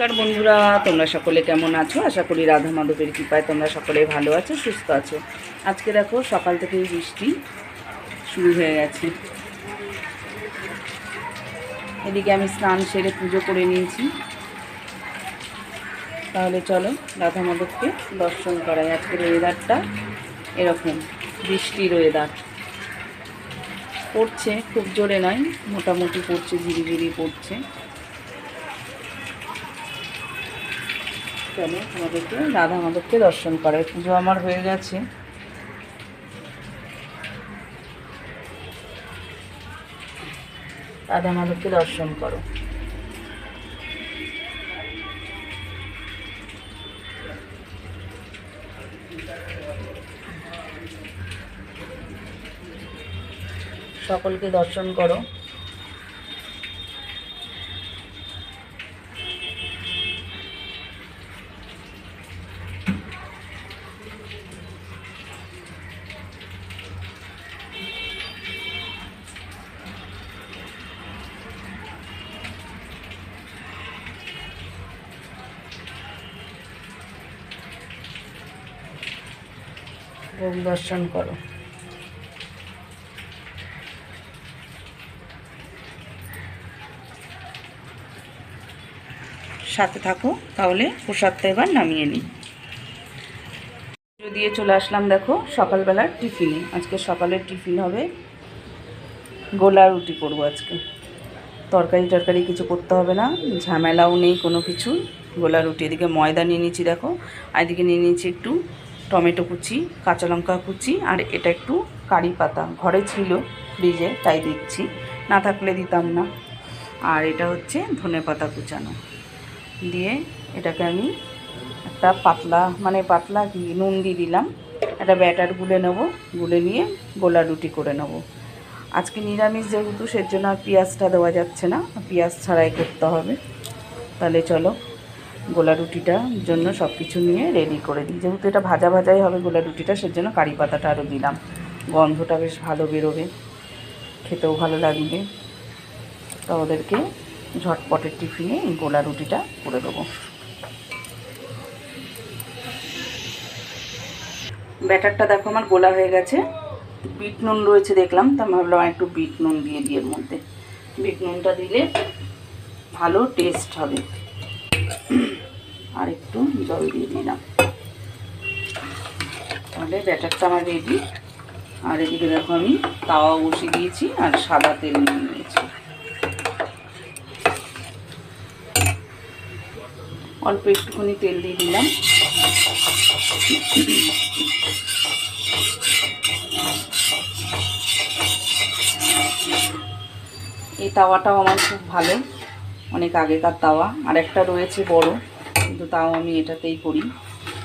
নমস্কার বন্ধুরা, তোমরা সকলে কেমন আছো? আশা করি রাধা মাধবের কৃপায় তোমরা সকলে ভালো আছো, সুস্থ আছো। আজকে দেখো, সকাল থেকেই বৃষ্টি শুরু হয়ে গেছে। এদিকে আমি স্নান সেরে পুজো করে নিয়েছি। তাহলে চলো, রাধা মাধবকে দর্শন করাই। আজকের ওয়েদারটা এরকম বৃষ্টির ওয়েদার পড়ছে, খুব জোরে নয়, মোটামুটি পড়ছে, ঝিরিঝিরি পড়ছে। চলো আমাদেরকে রাধা মাধবকে দর্শন করায়। পুজো আমার হয়ে গেছে। রাধা মাধবকে দর্শন করো। সকলকে দর্শন করো। ভোগ দর্শন করো। সাথে থাকো, তাহলে প্রসাদটা এবার নামিয়ে নিই। দিয়ে চলে আসলাম দেখো, সকালবেলার টিফিনে। আজকে সকালের টিফিন হবে গোলা রুটি করব আজকে। তরকারি টরকারি কিছু করতে হবে না, ঝামেলাও নেই কোনো কিছু। গোলা রুটি, এদিকে ময়দা নিয়ে নিয়েছি দেখো, আর এদিকে নিয়ে নিয়েছি একটু টমেটো কুচি, কাঁচা লঙ্কা কুচি আর এটা একটু কারি পাতা। ঘরে ছিল ফ্রিজে, তাই দিচ্ছি। না থাকলে দিতাম না। আর এটা হচ্ছে ধনে পাতা কুচানো। দিয়ে এটাকে আমি একটা পাতলা মানে পাতলা নুন দিয়ে দিলাম। একটা ব্যাটার গুলে নেব, গুলে নিয়ে গোলা রুটি করে নেব। আজকে নিরামিষ যেহেতু সের জন্য আর পেঁয়াজটা দেওয়া যাচ্ছে না। পেঁয়াজ ছাড়াই করতে হবে। তাহলে চলো গোলা রুটিটার জন্য সব কিছু নিয়ে রেডি করে দিই। যেহেতু এটা ভাজা ভাজাই হবে গোলা রুটিটা সের জন্য কারি পাতাটা আরও দিলাম। গন্ধটা বেশ ভালো বেরোবে, খেতেও ভালো লাগবে। তা ওদেরকে ঝটপটের টিফিনে গোলা রুটিটা করে দেবো। ব্যাটারটা দেখো আমার গোলা হয়ে গেছে। বিট নুন রয়েছে দেখলাম, তা ভাবলাম একটু বিট নুন দিয়ে দিই এর মধ্যে। বিট নুনটা দিলে ভালো টেস্ট হবে। আর একটু জল দিয়ে দিলাম। তাহলে ব্যাটারটা আমার রেডি আর এদিকে দেখো আমি তাওয়া বসিয়ে দিয়েছি আর সাদা তেল নিয়ে নিয়েছি। অল্প একটুখানি তেল দিয়ে দিলাম। এই তাওয়াটাও আমার খুব ভালো। অনেক আগেকার তাওয়া। আর একটা রয়েছে বড়, কিন্তু তাও আমি এটাতেই করি।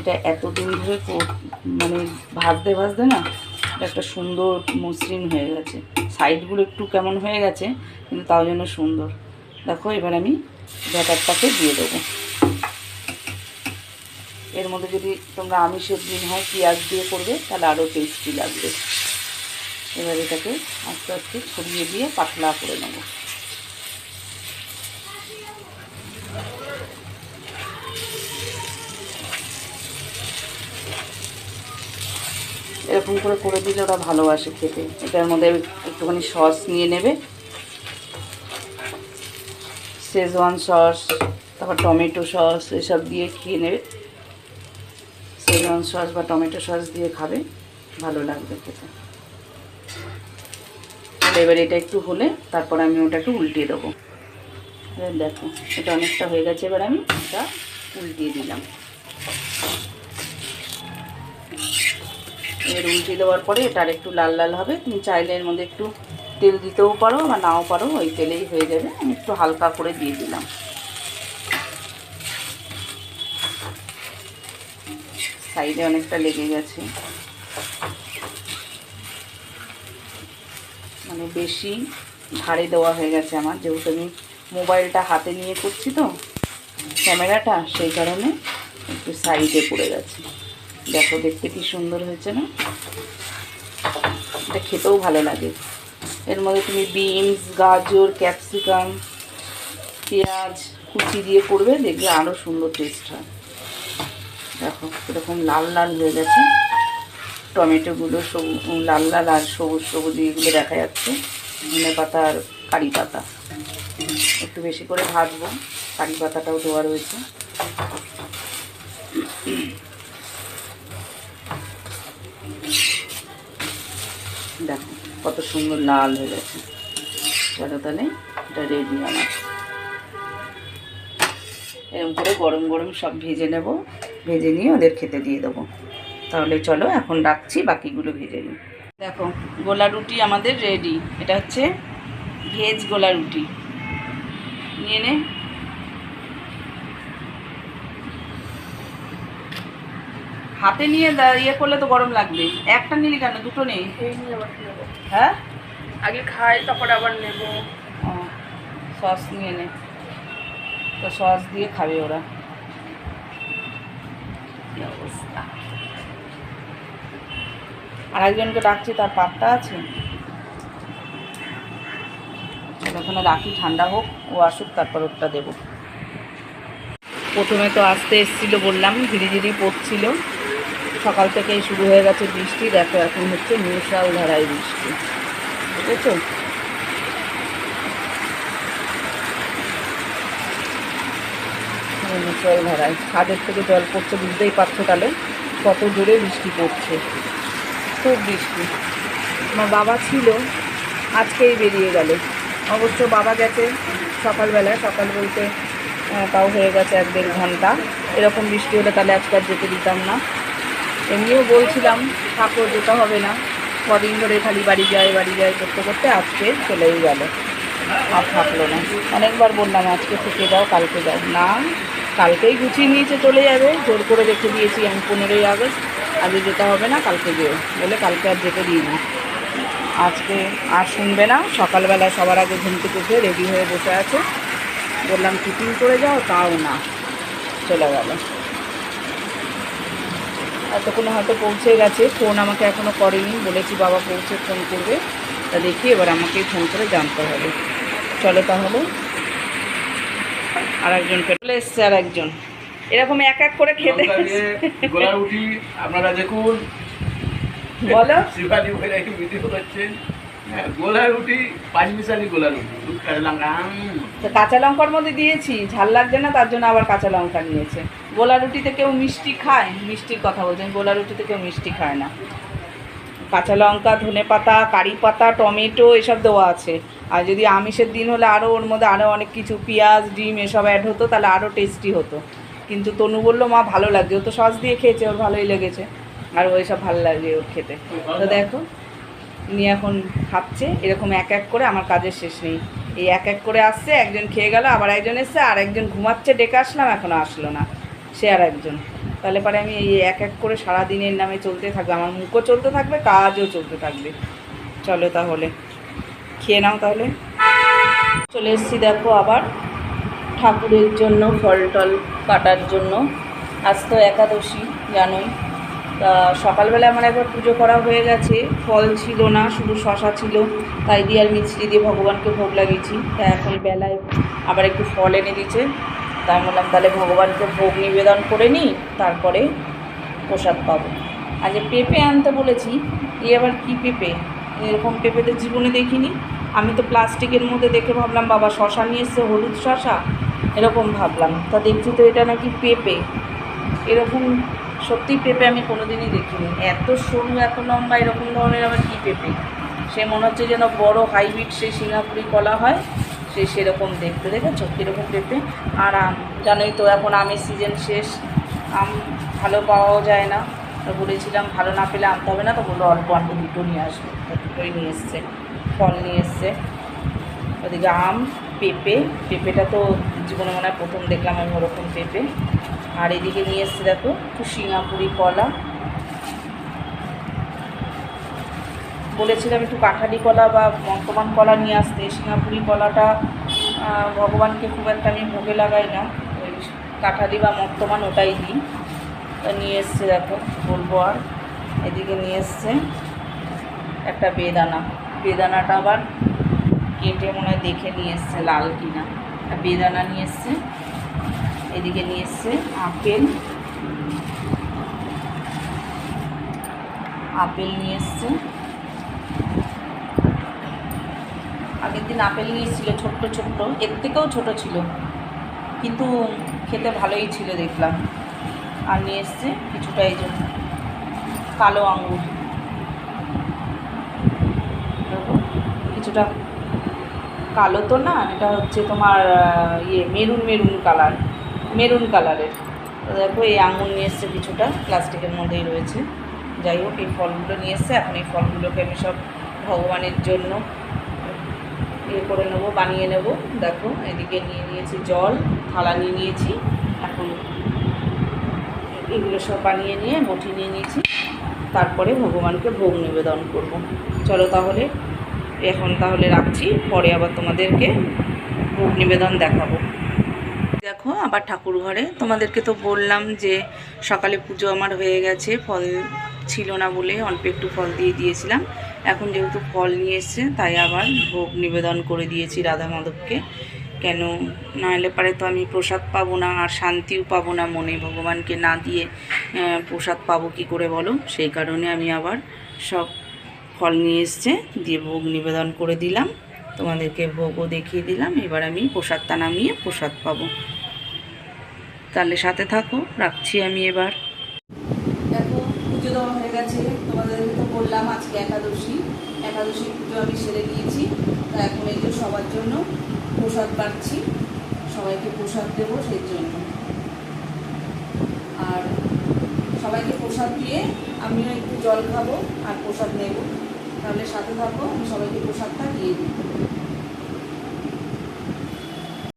এটা এতদিন ধরে মানে ভাজতে ভাজতে না একটা সুন্দর মসৃণ হয়ে গেছে। সাইডগুলো একটু কেমন হয়ে গেছে, কিন্তু তাও যেন সুন্দর। দেখো, এবার আমি ব্যাটারটাকে দিয়ে দেবো। এর মধ্যে যদি তোমরা আমিষের দিন হয় পেঁয়াজ দিয়ে করবে, তাহলে আরও টেস্টি লাগবে। এবার এটাকে আস্তে আস্তে ছড়িয়ে দিয়ে পাতলা করে নেব। এরকম করে করে দিলে ওরা ভালোবাসে খেতে। এটার মধ্যে একটুখানি সস নিয়ে নেবে। শেজওয়ান সস, তারপর টমেটো সস এসব দিয়ে খেয়ে নেবে। শেজওয়ান সস বা টমেটো সস দিয়ে খাবে। ভালো লাগবে খেতে। এবার এটা একটু হলে তারপর আমি ওটা একটু উল্টিয়ে দেবো। দেখো, এটা অনেকটা হয়ে গেছে। এবার আমি এটা উল্টিয়ে দিলাম। এবার উল্টিয়ে দেওয়ার পরে এটা আর একটু লাল লাল হবে। তুমি চাইলে এর মধ্যে একটু তেল দিতেও পারো বা নাও পারো, ওই তেলেই হয়ে যাবে। আমি একটু হালকা করে দিয়ে দিলাম। সাইডে অনেকটা লেগে গেছে। মানে বেশি ধারে দেওয়া হয়ে গেছে আমার, যেহেতু আমি মোবাইলটা হাতে নিয়ে করছি তো, ক্যামেরাটা সেই কারণে একটু সাইডে পড়ে গেছে। দেখো, দেখতে কি সুন্দর হয়েছে না? এটা খেতেও ভালো লাগে। এর মধ্যে তুমি বিনস, গাজর, ক্যাপসিকাম, পেঁয়াজ, কুচি দিয়ে করবে, দেখবে আরও সুন্দর টেস্ট হয়। দেখো, এরকম লাল লাল হয়ে গেছে। টমেটোগুলো সবুজ লাল লাল আর সবুজ সবুজ এগুলো দেখা যাচ্ছে। ধনে পাতা আর কারি পাতা। একটু বেশি করে ভাজবো। কারি পাতাটাও দেওয়া রয়েছে দেখো কত সুন্দর লাল হয়ে গেছে। চলো তাহলে এটা রেডি আমার এরকম করে গরম গরম সব ভেজে নেব। ভেজে নিয়ে ওদের খেতে দিয়ে দেবো। তাহলে চলো, এখন রাখছি, বাকিগুলো ভেজে নিই। দেখো, গোলা রুটি আমাদের রেডি এটা হচ্ছে ভেজ গোলা রুটি। নিয়ে নে। হাতে নিয়ে দা- ইয়ে করলে তো গরম লাগবে। একটা নিলি কেন? দুটো নেই হ্যাঁ? আগে খাই তারপরে আবার নেব। সস নিয়ে নে। তো সস দিয়ে খাবে ওরা। অবস্থা? আর একজনকে ডাকছি তার পাপটা আছে? ওখানে রাখি ঠান্ডা হোক ও আসুক তারপর ওটা দেবো। প্রথমে তো আসতে এসেছিল বললাম ধীরে ধীরে পড়ছিল। সকাল থেকেই শুরু হয়ে গেছে বৃষ্টি। দেখো, এখন হচ্ছে মশাল ধারায় বৃষ্টি। বুঝেছ মুসল ধারায় ছাদের থেকে জল পড়ছে, বুঝতেই পারছ তাহলে কত জোরে বৃষ্টি পড়ছে। খুব বৃষ্টি। আমার বাবা ছিল, আজকেই বেরিয়ে গেল। অবশ্য বাবা গেছে সকালবেলায় সকাল বলতে তাও হয়ে গেছে এক দেড় ঘণ্টা। এরকম বৃষ্টি হলে তাহলে আজকে যেতে দিতাম না। এমনিও বলছিলাম থাকো যেতে হবে না। কদিন ধরে খালি বাড়ি যায় বাড়ি যায়, করতে করতে আজকে চলেই গেল। আর থাকল না। অনেকবার বললাম, আজকে থেকে যাও, কালকে যাও। না, কালকেই গুছিয়ে নিয়েছে, চলে যাবে। জোর করে রেখে দিয়েছি আমি পনেরোই আগস্ট। আগে যেতে হবে না, কালকে যেও। বলে কালকে আর যেতে দিইনি। আজকে আর শুনবে না। সকালবেলা সবার আগে ঘুম থেকে উঠে রেডি হয়ে বসে আছে। বললাম, টিফিন করে যাও, তাও না। চলে গেল। এতক্ষণে হয়তো পৌঁছে গেছে। ফোন আমাকে এখনও করেনি। বলেছি বাবা পৌঁছে ফোন করবে। তা দেখি এবার আমাকেই ফোন করে জানতে হবে। চলো তাহলে। আর একজনকে চলে এসছে আর একজন এরকম এক এক করে খেতে আপনারা দেখুন। বলো। শিবাজি ভাইরা একটু ভিডিও করছেন হ্যাঁ, গোলা রুটি পাঁচ মিশালি গোলা রুটি কাঁচা লঙ্কা তো কাঁচা লঙ্কার মধ্যে দিয়েছি। ঝাল লাগছে না তার জন্য আবার কাঁচা লঙ্কা নিয়েছে। গোলা রুটিতে কেউ মিষ্টি খায়? মিষ্টির কথা বলছেন গোলা রুটিতে কেউ মিষ্টি খায় না। কাঁচা লঙ্কা, ধনে পাতা, কারি পাতা, টমেটো এসব দেওয়া আছে। আর যদি আমিষের দিন হলে আরও ওর মধ্যে আরও অনেক কিছু, পেঁয়াজ, ডিম এসব অ্যাড হতো, তাহলে আরও টেস্টি হতো। কিন্তু তনু বলল, মা, ভালো লাগছে। ও তো সস দিয়ে খেয়েছে, ওর ভালোই লেগেছে। আর ওই সব ভালো লাগে ওর খেতে। তো দেখো, নিয়ে এখন খাচ্ছে। এরকম এক এক করে আমার কাজের শেষ নেই। এই এক এক করে আসছে, একজন খেয়ে গেল, আবার একজন এসছে, আর একজন ঘুমাচ্ছে, ডেকে আসলাম এখনও আসলো না। সে আর একজন। তাহলে পরে আমি এই এক এক করে সারা দিনের নামে চলতে থাকবে, আমার মুখও চলতে থাকবে, কাজও চলতে থাকবে। চলো তাহলে, খেয়ে নাও তাহলে। চলে এসেছি দেখো আবার, ঠাকুরের জন্য ফল টল কাটার জন্য। আজ তো একাদশী, জানোই। তা সকালবেলা আমার একবার পুজো করা হয়ে গেছে, ফল ছিল না, শুধু শশা ছিল। তাই দিয়ে আর মিষ্টি দিয়ে ভগবানকে ভোগ লাগিয়েছি। তা এখন বেলায় আবার একটু ফল এনে দিচ্ছে তাই আমি বললাম তাহলে ভগবানকে ভোগ নিবেদন করে নিই, তারপরে প্রসাদ পাবো। আজ পেঁপে আনতে বলেছি এই আবার কী পেঁপে? এরকম পেঁপে তো জীবনে দেখিনি। আমি তো প্লাস্টিকের মধ্যে দেখে ভাবলাম, বাবা শশা নিয়ে এসছে, হলুদ শশা। এরকম ভাবলাম। তা দেখছি তো এটা নাকি পেঁপে। এরকম সত্যি পেঁপে আমি কোনোদিনই দেখিনি। এত সরু, এত লম্বা, এরকম ধরনের আবার কী পেঁপে? সে মনে হচ্ছে যেন বড় হাইব্রিড সেই সিঙ্গাপুরি কলা হয়। সে সেরকম দেখতে, দেখেছ? কীরকম পেঁপে আর আম জানোই তো, এখন আমের সিজন শেষ, আম ভালো পাওয়াও যায় না। তো বলেছিলাম, ভালো না পেলে আনতে হবে না, তো বলল অল্প আনব দুটো নিয়ে আসবে। দুটোই নিয়ে এসছে, ফল নিয়ে এসছে। ওদিকে আম, পেঁপে, পেঁপেটা তো জীবনে মনে হয় প্রথম দেখলাম আমি ওরকম পেঁপে। আর এদিকে নিয়ে এসছে দেখো একটু সিঙ্গাপুরি কলা। বলেছিলাম একটু কাঁঠালি কলা বা বর্তমান কলা নিয়ে আসতে সিঙ্গাপুরি কলাটা ভগবানকে খুব একটা আমি ভোগে লাগাই না। ওই কাঁঠালি বা মর্তমান ওটাই দিই। নিয়ে এসছে দেখো, বলব আর। এদিকে নিয়ে এসছে একটা বেদানা। বেদানাটা আবার কেটে মনে হয় দেখে নিয়ে এসছে লাল কিনা। বেদানা নিয়ে এসছে, এদিকে নিয়ে এসছে আপেল। আপেল নিয়ে এসছে। আগের দিন আপেল নিয়ে এসেছিল ছোট্ট ছোট্ট। এর থেকেও ছোট ছিল। কিন্তু খেতে ভালোই ছিল দেখলাম। আর নিয়ে এসছে কিছুটা এই জন্য কালো আঙুর। কিছুটা কালো তো না, এটা হচ্ছে তোমার ইয়ে মেরুন মেরুন কালার। মেরুন কালারের। দেখো, এই আঙুর নিয়ে এসছে কিছুটা, প্লাস্টিকের মধ্যেই রয়েছে। যাই হোক, এই ফলগুলো নিয়ে এসছে। এখন এই ফলগুলোকে আমি সব ভগবানের জন্য ইয়ে করে নেব, বানিয়ে নেব। দেখো, এদিকে নিয়ে নিয়েছি জল, থালা নিয়ে নিয়েছি। এখন এগুলো সব বানিয়ে নিয়ে মুঠি নিয়ে নিয়েছি। তারপরে ভগবানকে ভোগ নিবেদন করব। চলো তাহলে, এখন তাহলে রাখছি। পরে আবার তোমাদেরকে ভোগ নিবেদন দেখাবো। দেখো, আবার ঠাকুর ঘরে তোমাদেরকে তো বললাম যে সকালে পুজো আমার হয়ে গেছে, ফল ছিল না বলে অল্প একটু ফল দিয়ে দিয়েছিলাম। এখন যেহেতু ফল নিয়ে এসছে, তাই আবার ভোগ নিবেদন করে দিয়েছি রাধা মাধবকে কেন নাহলে পারে তো আমি প্রসাদ পাবো না, আর শান্তিও পাবো না মনে, ভগবানকে না দিয়ে প্রসাদ পাবো কি করে বলো? সেই কারণে আমি আবার সব ফল নিয়ে এসছে, দিয়ে ভোগ নিবেদন করে দিলাম। তোমাদেরকে ভোগও দেখিয়ে দিলাম। এবার আমি প্রসাদটা নামিয়ে প্রসাদ পাবো। তাহলে সাথে থাকো, রাখছি আমি এবার। দেখো, পুজো দেওয়া হয়ে গেছে। তোমাদেরকে তো বললাম আজকে একাদশী। একাদশী পুজো আমি সেরে দিয়েছি তা এখন এই সবার জন্য প্রসাদ পাচ্ছি। সবাইকে প্রসাদ দেবো সেই জন্য। আর সবাইকে প্রসাদ দিয়ে আমিও একটু জল খাব আর প্রসাদ নেব। তাহলে সাথে থাকব আমি সবাইকে প্রসাদটা দিয়ে দিই।